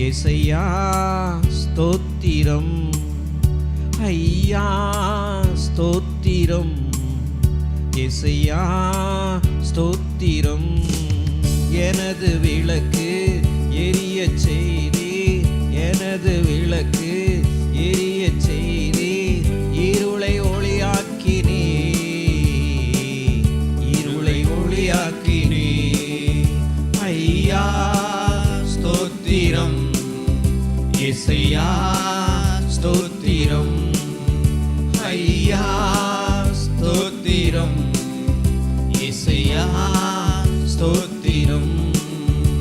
எசையா ஸ்தோத்திரம். ஐயா ஸ்தோத்திரம். எசையா ஸ்தோத்திரம். எனது விளக்கு எரிய செய்தி எனது விளக்கு இசையா ஸ்தோத்திரம் ஐயா ஸ்தோத்திரம் இசையா ஸ்தோத்திரம்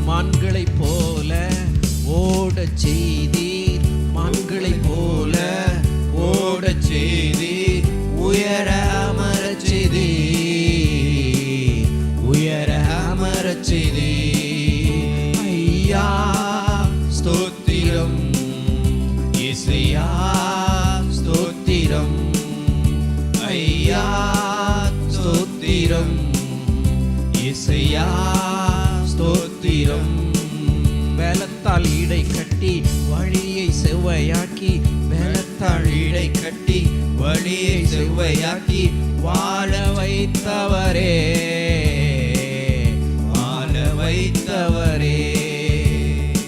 மான்களைப் போல ஓடச் செய்தீர் மான்களைப் போல ஓடச் செய்தீர் பலத்தால் இடை கட்டி வழியை செவ்வையாக்கி பலத்தால் இடை கட்டி வழியை செவ்வையாக்கி வாழ வைத்தவரே. வாழ வைத்தவரே.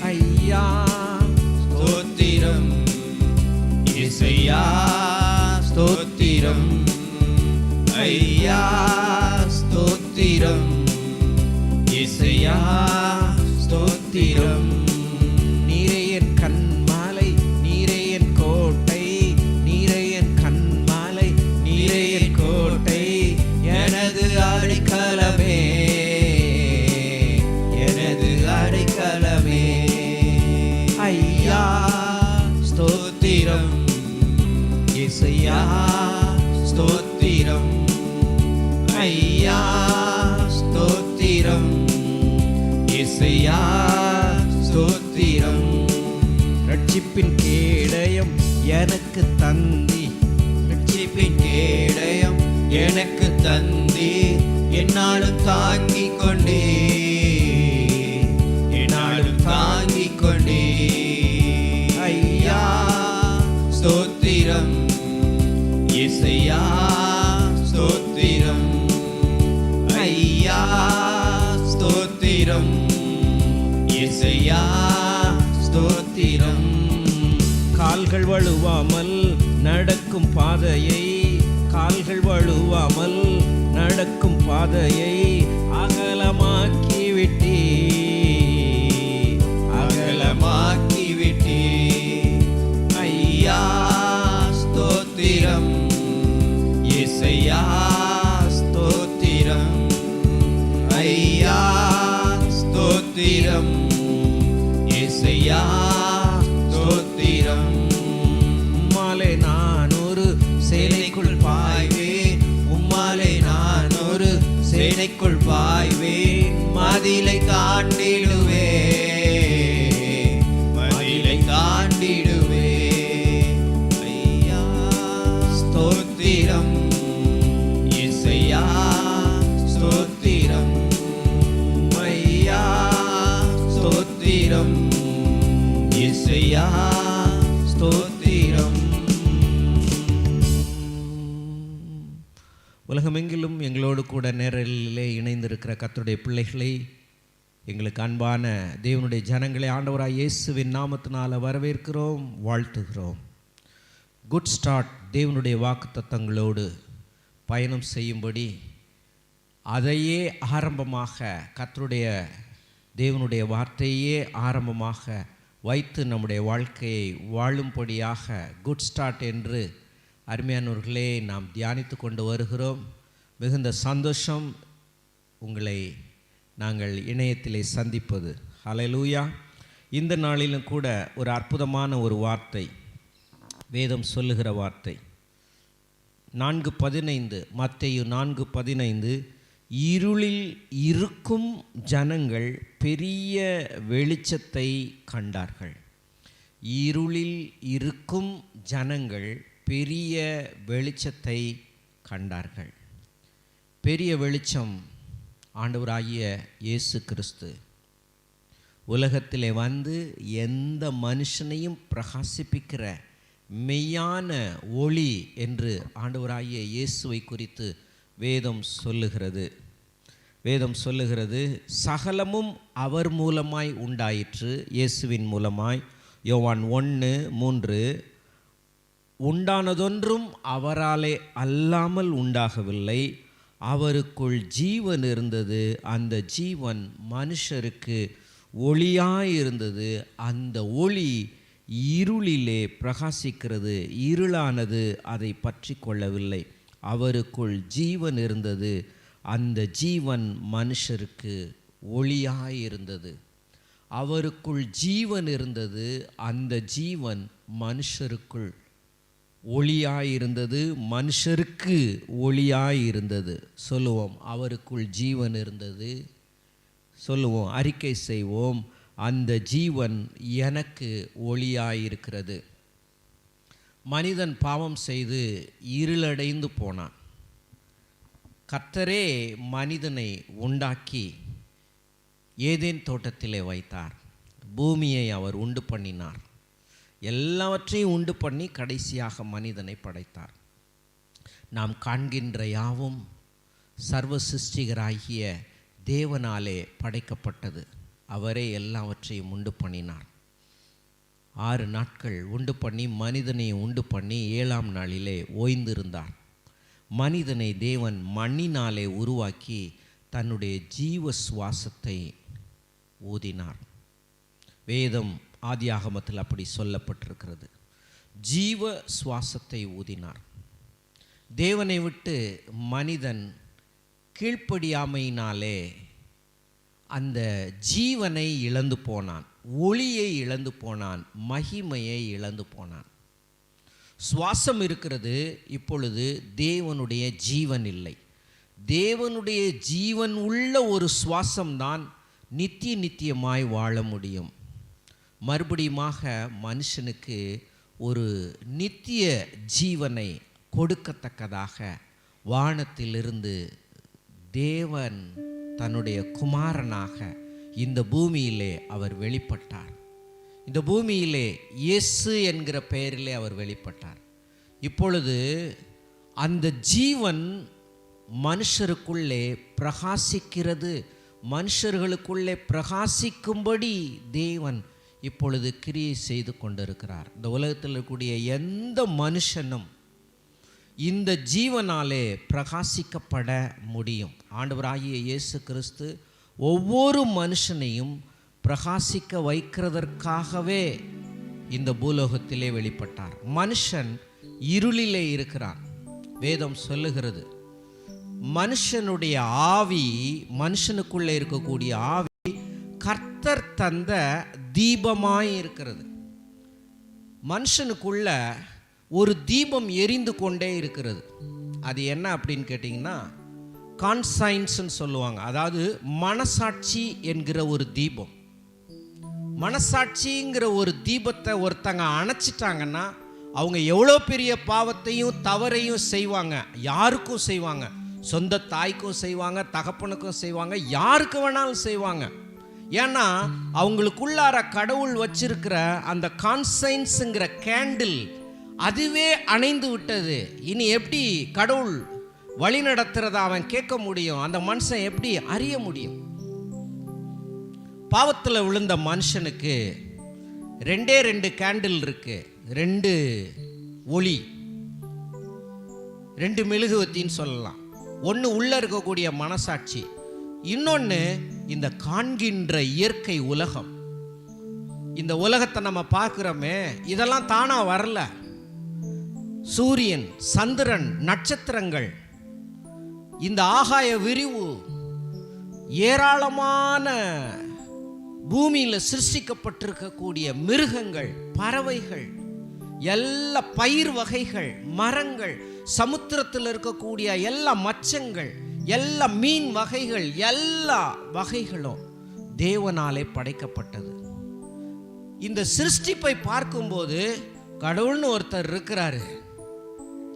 ஐயா ஸ்தோத்திரம். இசையா ஸ்தோத்திரம். ஐயா ஸ்தோத்திரம். இசையா ஸ்தோத்திரம். இசையா ஸ்தோத்திரம். ஐயா ஸ்தோத்திரம். இசையா ஸ்தோத்திரம். ரட்சிப்பின் கேடயம் எனக்கு தந்தி. ரட்சிப்பின் கேடயம் எனக்கு தந்தி. என்னாலும் தாங்கிக் கொண்டே இசையா ஸ்தோத்திரம். ஐயா ஸ்தோத்திரம். இசையா ஸ்தோத்திரம். கால்கள் வழுவாமல் நடக்கும் பாதையை கால்கள் வழுவாமல் நடக்கும் பாதையை அகலமாக்கி விட்டே அகலமாக்கி விட்டே ஐயா ஸ்தோத்திரம். ஸ்தோத்திரம் ஐயா ஸ்தோத்திரம் இசையா ஸ்தோத்திரம் உம்மாலே நான் ஒரு சேனைக்குள் பாய்வேன் உம்மாலே நான் ஒரு சேனைக்குள் பாய்வேன் மதிலை காட்டிலும் தேவனுடைய பிள்ளைகளை எங்களுக்கு அன்பான தேவனுடைய ஜனங்களை ஆண்டவராக இயேசுவின் நாமத்தினால வரவேற்கிறோம் வாழ்த்துகிறோம். குட் ஸ்டார்ட் தேவனுடைய வாக்கு தத்தங்களோடு பயணம் செய்யும்படி அதையே ஆரம்பமாக கத்தருடைய தேவனுடைய வார்த்தையே ஆரம்பமாக வைத்து நம்முடைய வாழ்க்கையை வாழும்படியாக குட் ஸ்டார்ட் என்று அருமையானவர்களே நாம் தியானித்து கொண்டு வருகிறோம். மிகுந்த சந்தோஷம் உங்களை நாங்கள் இணையத்திலே சந்திப்பது. ஹalleluya இந்த நாளிலும் கூட ஒரு அற்புதமான ஒரு வார்த்தை வேதம் சொல்லுகிற வார்த்தை. நான்கு பதினைந்து மத்தையு நான்கு பதினைந்து இருளில் இருக்கும் ஜனங்கள் பெரிய வெளிச்சத்தை கண்டார்கள். இருளில் இருக்கும் ஜனங்கள் பெரிய வெளிச்சத்தை கண்டார்கள். பெரிய வெளிச்சம் ஆண்டவராகிய இயேசு கிறிஸ்து. உலகத்திலே வந்து எந்த மனுஷனையும் பிரகாசிப்பிக்கிற மெய்யான ஒளி என்று ஆண்டவராகிய இயேசுவை குறித்து வேதம் சொல்லுகிறது. வேதம் சொல்லுகிறது சகலமும் அவர் மூலமாய் உண்டாயிற்று இயேசுவின் மூலமாய். யோவான் ஒன்று மூன்று உண்டானதொன்றும் அவராலே அல்லாமல் உண்டாகவில்லை அவருக்குள் ஜீவன் இருந்தது அந்த ஜீவன் மனுஷருக்கு ஒளியாயிருந்தது அந்த ஒளி இருளிலே பிரகாசிக்கிறது இருளானது அதை பற்றி கொள்ளவில்லை. அவருக்குள் ஜீவன் இருந்தது அந்த ஜீவன் மனுஷருக்கு ஒளியாயிருந்தது. அவருக்குள் ஜீவன் இருந்தது அந்த ஜீவன் மனுஷருக்குள் ஒளியாயிருந்தது மனுஷருக்கு ஒளியாயிருந்தது. சொல்லுவோம் அவருக்குள் ஜீவன் இருந்தது. சொல்லுவோம் அறிக்கை செய்வோம் அந்த ஜீவன் எனக்கு ஒளியாயிருக்கிறது. மனிதன் பாவம் செய்து இருளடைந்து போனான். கர்த்தரே மனிதனை உண்டாக்கி ஏதேன் தோட்டத்திலே வைத்தார். பூமியை அவர் உண்டு பண்ணினார். எல்லாவற்றையும் உண்டு பண்ணி கடைசியாக மனிதனை படைத்தார். நாம் காண்கின்ற யாவும் சர்வ சிருஷ்டிகராகிய தேவனாலே படைக்கப்பட்டது. அவரே எல்லாவற்றையும் உண்டு பண்ணினார். ஆறு நாட்கள் உண்டு பண்ணி மனிதனை உண்டு பண்ணி ஏழாம் நாளிலே ஓய்ந்திருந்தார். மனிதனை தேவன் மண்ணினாலே உருவாக்கி தன்னுடைய ஜீவ சுவாசத்தை ஊதினார். வேதம் ஆதியாகமத்தில் அப்படி சொல்லப்பட்டிருக்கிறது. ஜீவ சுவாசத்தை ஊதினார். தேவனை விட்டு மனிதன் கீழ்ப்படியாமையினாலே அந்த ஜீவனை இழந்து போனான். ஒளியை இழந்து போனான். மகிமையை இழந்து போனான். சுவாசம் இருக்கிறது. இப்பொழுது தேவனுடைய ஜீவன் இல்லை. தேவனுடைய ஜீவன் உள்ள ஒரு சுவாசம்தான் நித்திய நித்தியமாய் வாழ முடியும். மறுபடியுமாக மனுஷனுக்கு ஒரு நித்திய ஜீவனை கொடுக்கத்தக்கதாக வானத்திலிருந்து தேவன் தன்னுடைய குமாரனாக இந்த பூமியிலே அவர் வெளிப்பட்டார். இந்த பூமியிலே இயேசு என்கிற பெயரிலே அவர் வெளிப்பட்டார். இப்பொழுது அந்த ஜீவன் மனுஷருக்குள்ளே பிரகாசிக்கிறது. மனுஷர்களுக்குள்ளே பிரகாசிக்கும்படி தேவன் இப்பொழுது கிரியை செய்து கொண்டிருக்கிறார். இந்த உலகத்தில் இருக்கக்கூடிய எந்த மனுஷனும் இந்த ஜீவனாலே பிரகாசிக்கப்பட முடியும். ஆண்டவராகிய இயேசு கிறிஸ்து ஒவ்வொரு மனுஷனையும் பிரகாசிக்க வைக்கிறதற்காகவே இந்த பூலோகத்திலே வெளிப்பட்டார். மனுஷன் இருளிலே இருக்கிறான். வேதம் சொல்லுகிறது மனுஷனுடைய ஆவி மனுஷனுக்குள்ளே இருக்கக்கூடிய ஆவி கர்த்தர் தந்த தீபமாய் இருக்கிறது. மனுஷனுக்குள்ள ஒரு தீபம் எரிந்து கொண்டே இருக்கிறது. அது என்ன அப்படின்னு கேட்டிங்கன்னா கான்சைன்ஸ்ன்னு சொல்லுவாங்க. அதாவது மனசாட்சி என்கிற ஒரு தீபம். மனசாட்சிங்கிற ஒரு தீபத்தை ஒருத்தங்க அணைச்சிட்டாங்கன்னா அவங்க எவ்வளோ பெரிய பாவத்தையும் தவறையும் செய்வாங்க. யாருக்கும் செய்வாங்க. சொந்த தாய்க்கும் செய்வாங்க தகப்பனுக்கும் செய்வாங்க யாருக்கு வேணாலும் செய்வாங்க. ஏன்னா அவங்களுக்குள்ளார கடவுள் வச்சிருக்கிற அந்த கான்சைன்ஸுங்கிற கேண்டில் அதுவே அணைந்து விட்டது. இனி எப்படி கடவுள் வழி நடத்துறத அவன் கேட்க முடியும்? அந்த மனுஷன் எப்படி அறிய முடியும்? பாவத்தில் விழுந்த மனுஷனுக்கு ரெண்டே ரெண்டு கேண்டில் இருக்கு. ரெண்டு ஒளி. ரெண்டு மெழுகுவத்தின்னு சொல்லலாம். ஒன்று உள்ளே இருக்கக்கூடிய மனசாட்சி. இன்னொன்று இந்த காண்கின்ற இயற்கை உலகம். இந்த உலகத்தை நம்ம பார்க்குறோமே இதெல்லாம் தானாக வரல. சூரியன் சந்திரன் நட்சத்திரங்கள் இந்த ஆகாய விரிவு ஏராளமான பூமியில் சிருஷ்டிக்கப்பட்டிருக்கக்கூடிய மிருகங்கள் பறவைகள் எல்லா பயிர் வகைகள் மரங்கள் சமுத்திரத்தில் இருக்கக்கூடிய எல்லா மச்சங்கள் எல்லா மீன் வகைகள் எல்லா வகைகளும் தேவனாலே படைக்கப்பட்டது. இந்த சிருஷ்டிப்பை பார்க்கும்போது கடவுள்னு ஒருத்தர் இருக்கிறாரு.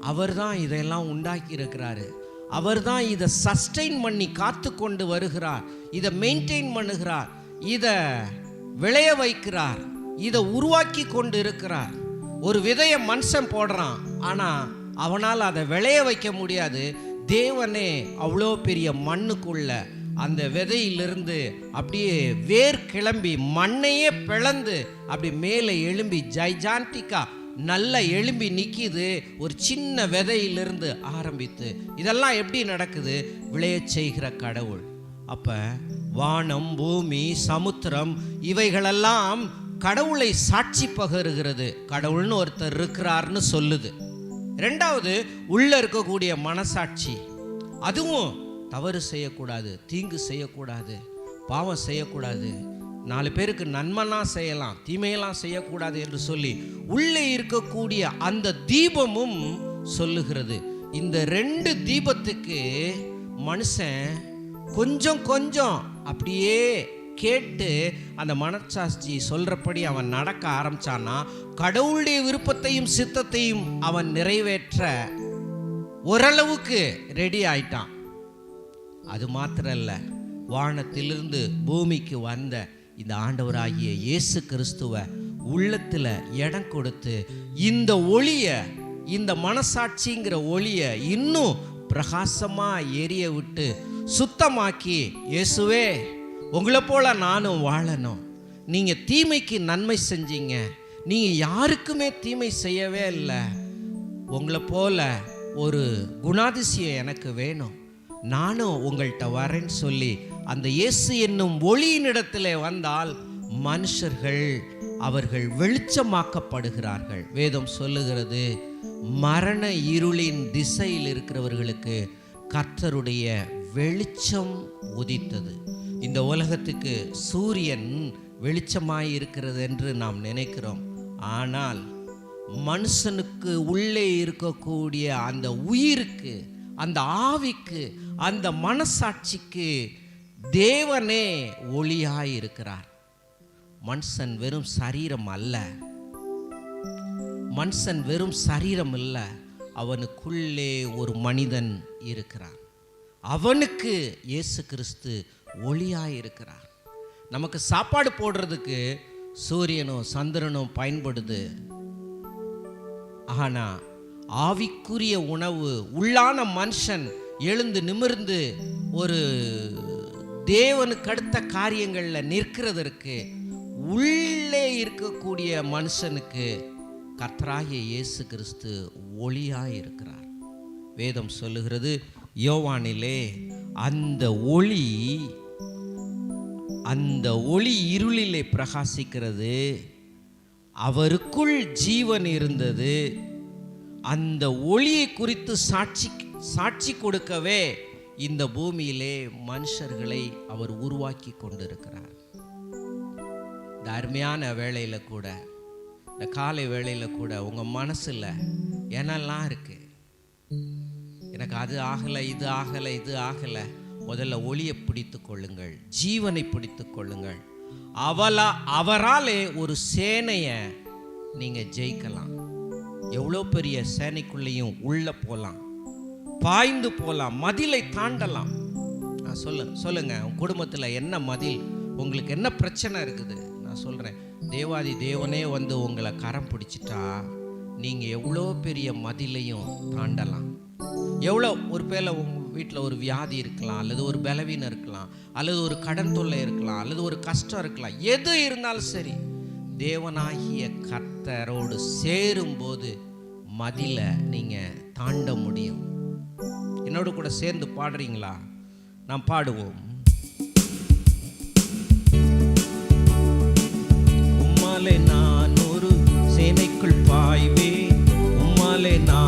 அவர் தான் இதையெல்லாம் உண்டாக்கி இருக்கிறாரு அவர் தான் இதை சஸ்டெயின் பண்ணி காத்து கொண்டு வருகிறார். இதை மெயின்டைன் பண்ணுகிறார். இதை விளைய வைக்கிறார். இதை உருவாக்கி கொண்டு இருக்கிறார் ஒரு விதையை மனுஷன் போடுறான். ஆனால் அவனால் அதை விளைய வைக்க முடியாது. தேவனே அவ்வளோ பெரிய மண்ணுக்குள்ள அந்த விதையிலிருந்து அப்படியே வேர் கிளம்பி மண்ணையே பிளந்து அப்படி மேலே எழும்பி ஜைஜான்டிக்கா நல்லா எழும்பி நிற்கிது ஒரு சின்ன விதையிலிருந்து ஆரம்பித்து. இதெல்லாம் எப்படி நடக்குது? விளையச் செய்கிற கடவுள். அப்போ வானம் பூமி சமுத்திரம் இவைகளெல்லாம் கடவுளை சாட்சி பகருகிறது. கடவுள்னு ஒருத்தர் இருக்கிறார்னு சொல்லுது. ரெண்டாவது உள்ளே இருக்கக்கூடிய மனசாட்சி. அதுவும் தவறு செய்யக்கூடாது தீங்கு செய்யக்கூடாது பாவம் செய்யக்கூடாது. நாலு பேருக்கு நன்மைலாம் செய்யலாம் தீமையெல்லாம் செய்யக்கூடாது என்று சொல்லி உள்ளே இருக்கக்கூடிய அந்த தீபமும் சொல்லுகிறது. இந்த ரெண்டு தீபத்துக்கு மனுஷன் கொஞ்சம் கொஞ்சம் அப்படியே கேட்டு அந்த மனச்சாட்சி சொல்கிறபடி அவன் நடக்க ஆரம்பிச்சான்னா கடவுளுடைய விருப்பத்தையும் சித்தத்தையும் அவன் நிறைவேற்ற ஓரளவுக்கு ரெடி ஆயிட்டான். அது மாத்திரம் இல்லை வானத்திலிருந்து பூமிக்கு வந்த இந்த ஆண்டவராகிய இயேசு கிறிஸ்துவ உள்ளத்தில் இடம் கொடுத்து இந்த ஒளியை இந்த மனசாட்சிங்கிற ஒளியை இன்னும் பிரகாசமாக எரிய விட்டு சுத்தமாக்கி இயேசுவே உங்களை போல நானும் வாழணும். நீங்கள் தீமைக்கு நன்மை செஞ்சீங்க. நீங்கள் யாருக்குமே தீமை செய்யவே இல்லை. உங்களை போல ஒரு குணாதிசயம் எனக்கு வேணும். நானும் உங்கள்கிட்ட வரேன்னு சொல்லி அந்த இயேசு என்னும் ஒளியினிடத்தில் வந்தால் மனுஷர்கள் அவர்கள் வெளிச்சமாக்கப்படுகிறார்கள். வேதம் சொல்லுகிறது மரண இருளின் திசையில் இருக்கிறவர்களுக்கு கர்த்தருடைய வெளிச்சம் உதித்தது. இந்த உலகத்துக்கு சூரியன் வெளிச்சமாய் இருக்கிறது என்று நாம் நினைக்கிறோம். ஆனால் மனுஷனுக்கு உள்ளே இருக்கக்கூடிய அந்த உயிருக்கு அந்த ஆவிக்கு அந்த மனசாட்சிக்கு தேவனே ஒளியாய் இருக்கிறார். மனுஷன் வெறும் சரீரம் அல்ல. மனுஷன் வெறும் சரீரம் இல்லை அவனுக்குள்ளே ஒரு மனிதன் இருக்கிறான். அவனுக்கு இயேசு கிறிஸ்து ஒளியாக இருக்கிறார் நமக்கு சாப்பாடு போடுறதுக்கு சூரியனும் சந்திரனும் பயன்படுது. ஆனா ஆவிக்குரிய உணவு உள்ளான மனுஷன் எழுந்து நிமிர்ந்து ஒரு தேவனுக்கு அடுத்த காரியங்களில் நிற்கிறதற்கு உள்ளே இருக்கக்கூடிய மனுஷனுக்கு கர்த்தராகிய இயேசு கிறிஸ்து ஒளியாக இருக்கிறார் வேதம் சொல்லுகிறது யோவானிலே அந்த ஒளி அந்த ஒளி இருளிலே பிரகாசிக்கிறது. அவருக்குள் ஜீவன் இருந்தது. அந்த ஒளியை குறித்து சாட்சி சாட்சி கொடுக்கவே இந்த பூமியிலே மனுஷர்களை அவர் உருவாக்கி கொண்டிருக்கிறார். இந்த அருமையான வேலையில் கூட இந்த காலை வேலையில் கூட உங்கள் மனசில் என்னெல்லாம் இருக்குது எனக்கு அது ஆகலை இது ஆகலை இது ஆகலை. முதல்ல ஒளியை பிடித்து கொள்ளுங்கள் ஜீவனை பிடித்து கொள்ளுங்கள். அவளா அவராலே ஒரு சேனையை நீங்கள் ஜெயிக்கலாம். எவ்வளோ பெரிய சேனைக்குள்ளேயும் உள்ளே போகலாம் பாய்ந்து போகலாம் மதிலை தாண்டலாம். நான் சொல்லு சொல்லுங்கள் உன் குடும்பத்தில் என்ன மதில்? உங்களுக்கு என்ன பிரச்சனை இருக்குது? நான் சொல்கிறேன் தேவாதி தேவனே வந்து உங்களை கரம் பிடிச்சிட்டா நீங்கள் எவ்வளோ பெரிய மதிலையும் தாண்டலாம். எவ்வளோ ஒரு பேரில் உங்கள் வீட்டில் ஒரு வியாதி இருக்கலாம் அல்லது ஒரு பலவீனம் இருக்கலாம் அல்லது ஒரு கடன் தொல்லை இருக்கலாம் அல்லது ஒரு கஷ்டம் இருக்கலாம் எது இருந்தாலும் சரி தேவனாகிய கர்த்தரோடு சேரும்போது மதிலை நீங்கள் தாண்ட முடியும். என்னோட கூட சேர்ந்து பாடுறீங்களா? நாம் பாடுவோம். உம்மாலே நான் ஒரு சேனைக்குள் பாய்வேன். உம்மாலே நான்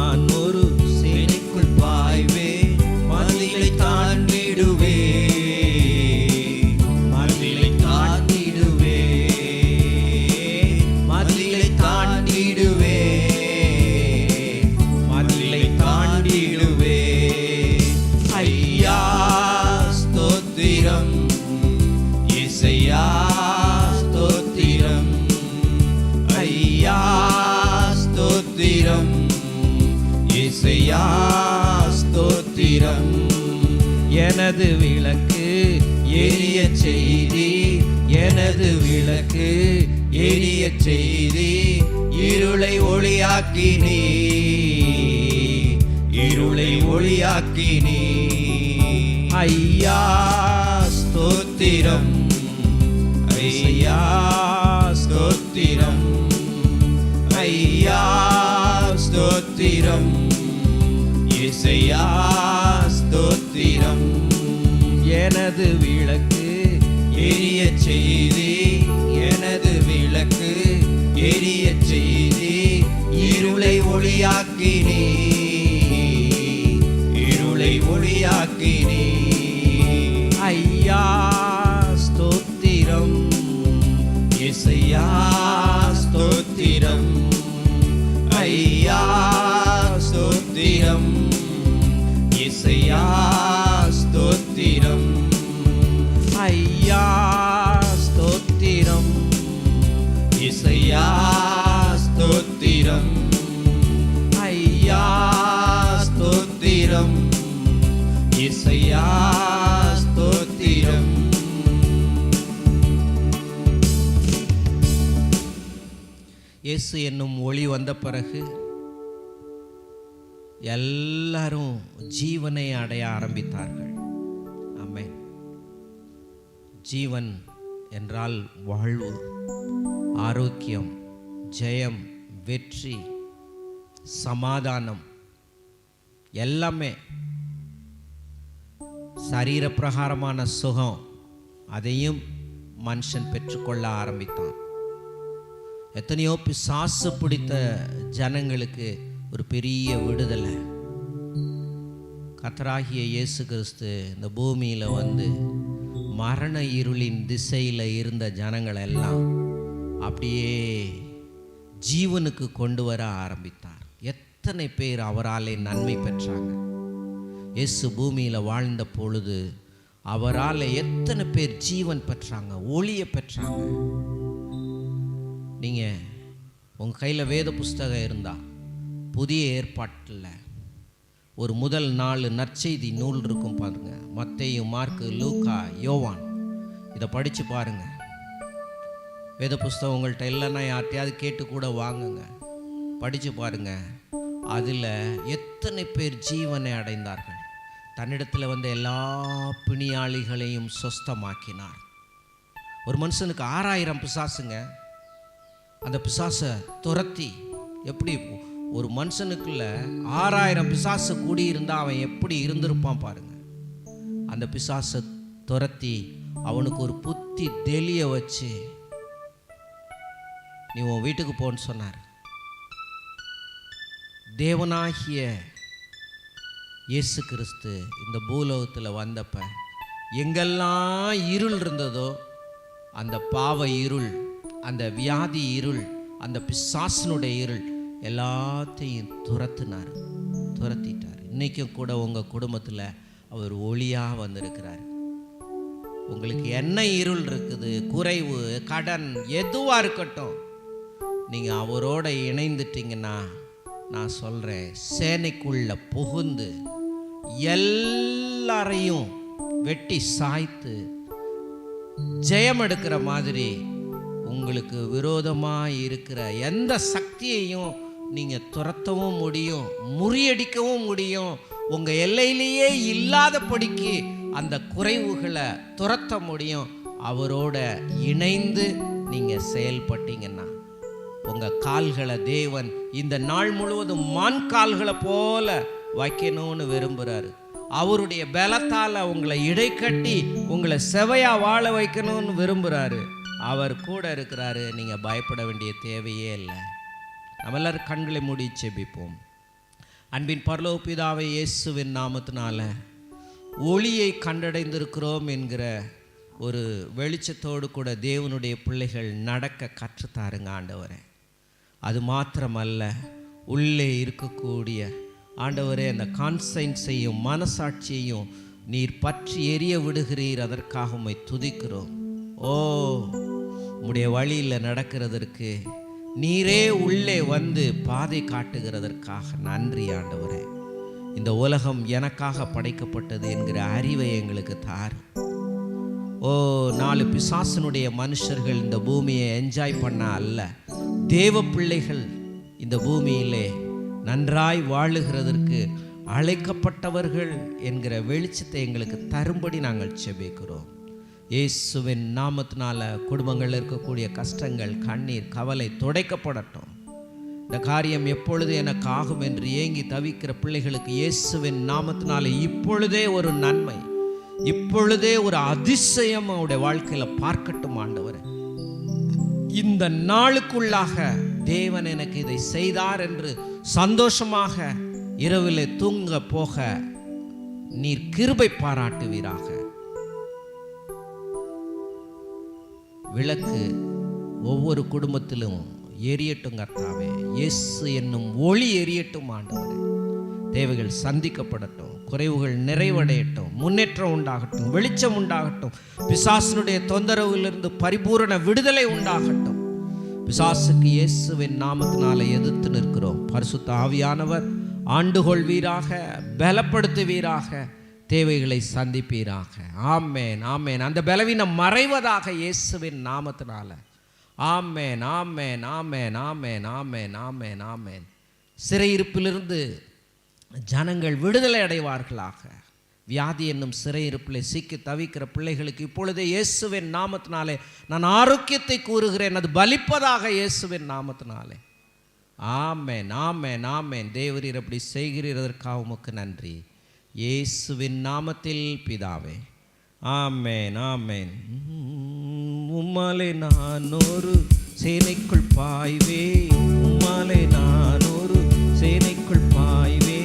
எனது விளக்கு எரிய செய்தி. எனது விளக்கு எரிய செய்தி. இருளை ஒளியாக்கி நீ இருளை ஒளியாக்கி நீ. ஐயா ஸ்தோத்திரம். ஐயா ஸ்தோத்திரம். ஐயா ஸ்தோத்திரம். இசையா ஸ்தோத்திரம். எனது விளக்கு எரிய செய்தி. எனது விளக்கு எரிய செய்தி. இருளை ஒளியாக்கினீ இசையா ஸ்தோத்திரம். ஐயா ஸ்தோத்திரம். இசையா ஸ்தோத்திரம். இயேசு என்னும் ஒளி வந்த பிறகு எல்லாரும் ஜீவனை அடைய ஆரம்பித்தார்கள். ஆமென். ஜீவன் என்றால் வாழ்வு. ஆரோக்கியம் ஜெயம் வெற்றி சமாதானம் எல்லாமே சரீரப்பிரகாரமான சுகம். அதையும் மனுஷன் பெற்றுக்கொள்ள ஆரம்பித்தான். எத்தனையோ பிசாசு பிடித்த ஜனங்களுக்கு ஒரு பெரிய விடுதலை. கத்தராகிய இயேசு கிறிஸ்து இந்த பூமியில் வந்து மரண இருளின் திசையில் இருந்த ஜனங்களெல்லாம் அப்படியே ஜீவனுக்கு கொண்டு வர ஆரம்பித்தார். எத்தனை பேர் அவராலே நன்மை பெற்றாங்க. இயேசு பூமியில் வாழ்ந்த பொழுது அவரால் எத்தனை பேர் ஜீவன் பெற்றாங்க ஒளியை பெற்றாங்க. நீங்கள் உங்கள் கையில் வேத புஸ்தகம் இருந்தால் புதிய ஏற்பாட்டில் ஒரு முதல் நாலு நற்செய்தி நூல் இருக்கும் பாருங்கள் மத்தையும் மார்க்கு லூக்கா யோவான். இதை படித்து பாருங்கள் வேத புஸ்தகம் உங்கள்கிட்ட இல்லைன்னா யார்ட்டையாவது கேட்டு கூட வாங்குங்க. படித்து பாருங்க. அதில் எத்தனை பேர் ஜீவனை அடைந்தார்கள்? தன்னிடத்தில் வந்த எல்லா பிணியாளிகளையும் சொஸ்தமாக்கினார். ஒரு மனுஷனுக்கு ஆறாயிரம் பிசாசுங்க. அந்த பிசாசை துரத்தி எப்படி ஒரு மனுஷனுக்குள்ள ஆறாயிரம் பிசாசு கூடியிருந்தா அவன் எப்படி இருந்திருப்பான் பாருங்க. அந்த பிசாசை துரத்தி அவனுக்கு ஒரு புத்தி தெளிய வச்சு நீ உன் வீட்டுக்கு போன்னு சொன்னார். தேவனாகிய இயேசு கிறிஸ்து இந்த பூலோகத்தில் வந்தப்ப எங்கெல்லாம் இருள் இருந்ததோ அந்த பாவ இருள் அந்த வியாதி இருள் அந்த பிசாசனுடைய இருள் எல்லாத்தையும் துரத்துனார். துரத்திட்டார். இன்றைக்கும் கூட உங்கள் குடும்பத்தில் அவர் ஒளியாக வந்திருக்கிறார். உங்களுக்கு என்ன இருள் இருக்குது? குறைவு கடன் எதுவாக இருக்கட்டும். நீங்கள் அவரோட இணைந்துட்டீங்கன்னா நான் சொல்கிறேன் சேனைக்குள்ள புகுந்து எல்லாரையும் வெட்டி சாய்த்து ஜெயம் எடுக்கிற மாதிரி உங்களுக்கு விரோதமாக இருக்கிற எந்த சக்தியையும் நீங்கள் துரத்தவும் முடியும் முறியடிக்கவும் முடியும் உங்கள் எல்லையிலேயே இல்லாதபடிக்கு அந்த குறைவுகளை துரத்த முடியும் அவரோட இணைந்து நீங்கள் செயல்பட்டீங்கன்னா. உங்கள் கால்களை தேவன் இந்த நாள் முழுவதும் மான் கால்களை போல வைக்கணும்னு விரும்புகிறாரு அவருடைய பலத்தால் உங்களை இடைக்கட்டி உங்களை செவையா வாழ வைக்கணும்னு விரும்புகிறாரு அவர் கூட இருக்கிறாரு நீங்கள் பயப்பட வேண்டிய தேவையே இல்லை. நம்ம எல்லாரும் கண்களை மூடி செபிப்போம். அன்பின் பரலோபிதாவை இயேசுவின் நாமத்தினால ஒளியை கண்டடைந்திருக்கிறோம் என்கிற ஒரு வெளிச்சத்தோடு கூட தேவனுடைய பிள்ளைகள் நடக்க கற்றுத்தாருங்க ஆண்டவரே. அது மாத்திரமல்ல உள்ளே இருக்கக்கூடிய ஆண்டவரே அந்த கான்சைன்ஸையும் மனசாட்சியையும் நீர் பற்றி எரிய விடுகிறீர் அதற்காக உம்மை துதிக்கிறோம். ஓ உம்முடைய வழியில் நடக்கிறதற்கு நீரே உள்ளே வந்து பாதை காட்டுகிறதற்காக நன்றி ஆண்டவரே. இந்த உலகம் எனக்காக படைக்கப்பட்டது என்கிற அறிவை எங்களுக்கு தார். ஓ நாலு பிசாசனுடைய மனுஷர்கள் இந்த பூமியை என்ஜாய் பண்ண அல்ல. தேவ பிள்ளைகள் இந்த பூமியிலே நன்றாய் வாழுகிறதற்கு அழைக்கப்பட்டவர்கள் என்கிற வெளிச்சத்தை எங்களுக்கு தரும்படி நாங்கள் செபிக்கிறோம் இயேசுவின் நாமத்தினால குடும்பங்களில் இருக்கக்கூடிய கஷ்டங்கள் கண்ணீர் கவலை துடைக்கப்படட்டும். இந்த காரியம் எப்பொழுது எனக்கு ஆகும் என்று ஏங்கி தவிக்கிற பிள்ளைகளுக்கு இயேசுவின் நாமத்தினால இப்பொழுதே ஒரு நன்மை இப்பொழுதே ஒரு அதிசயம் அவருடைய வாழ்க்கையில் பார்க்கட்டும் ஆண்டவர். இந்த நாளுக்குள்ளாக தேவன் எனக்கு இதை செய்தார் என்று சந்தோஷமாக இரவில் தூங்க போக நீர் கிருபை பாராட்டுவீராக. விளக்கு ஒவ்வொரு குடும்பத்திலும் எரியட்டும் கர்த்தாவே. இயேசு என்னும் ஒளி எரியட்டும் ஆண்டவரே. தேவைகள் சந்திக்கப்படட்டும். குறைவுகள் நிறைவடையட்டும் முன்னேற்றம் உண்டாகட்டும் வெளிச்சம் உண்டாகட்டும் பிசாசனுடைய தொந்தரவிலிருந்து பரிபூரண விடுதலை உண்டாகட்டும். பிசாசுக்கு இயேசுவின் நாமத்தினால எதிர்த்து நிற்கிறோம். பரிசுத்த ஆவியானவர் ஆண்டுகொள்வீராக பலப்படுத்துவீராக தேவைகளை சந்திப்பீராக. ஆமேன் ஆமேன். அந்த பலவீனம் மறைவதாக இயேசுவின் நாமத்தினால. ஆமேன் ஆமேன் ஆமேன் ஆமேன் ஆமேன் ஆமேன் ஆமேன். சிறையிருப்பிலிருந்து ஜனங்கள் விடுதலை அடைவார்களாக. வியாதி என்னும் சிறையிருப்பிலே சிக்கி தவிக்கிற பிள்ளைகளுக்கு இப்பொழுதே இயேசுவின் நாமத்தினாலே நான் ஆரோக்கியத்தை கூறுகிறேன் அது பலிப்பதாக இயேசுவின் நாமத்தினாலே. ஆமேன் ஆமேன் ஆமேன். தேவரீர் அப்படி செய்கிறதற்காக உமக்கு நன்றி. இயேசுவின் நாமத்தில் பிதாவே. ஆமேன் ஆமேன். உம்மாலே நான் ஒரு சேனைக்குள் பாய்வே உம்மாலே நான் ஒரு சேனைக்குள் பாய்வே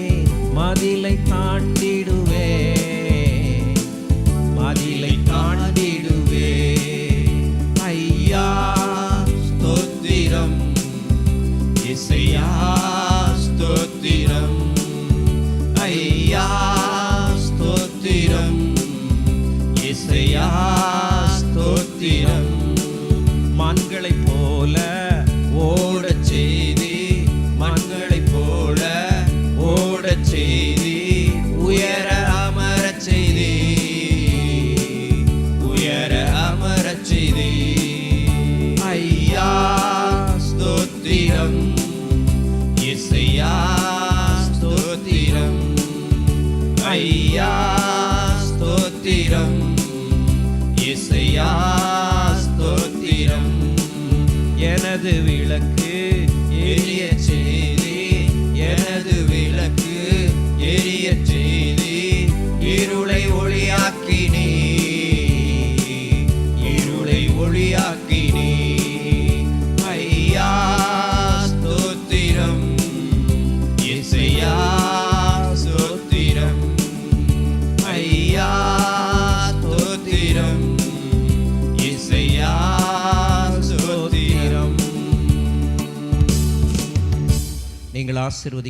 மதிலை தாண்டி ஐயா ஸ்தோத்திரம் இசையா ஸ்தோத்திரம் எனது விளக்கு எரியச்சே ஸ்தோத்திரம் நீங்கள் ஆசிர்வதி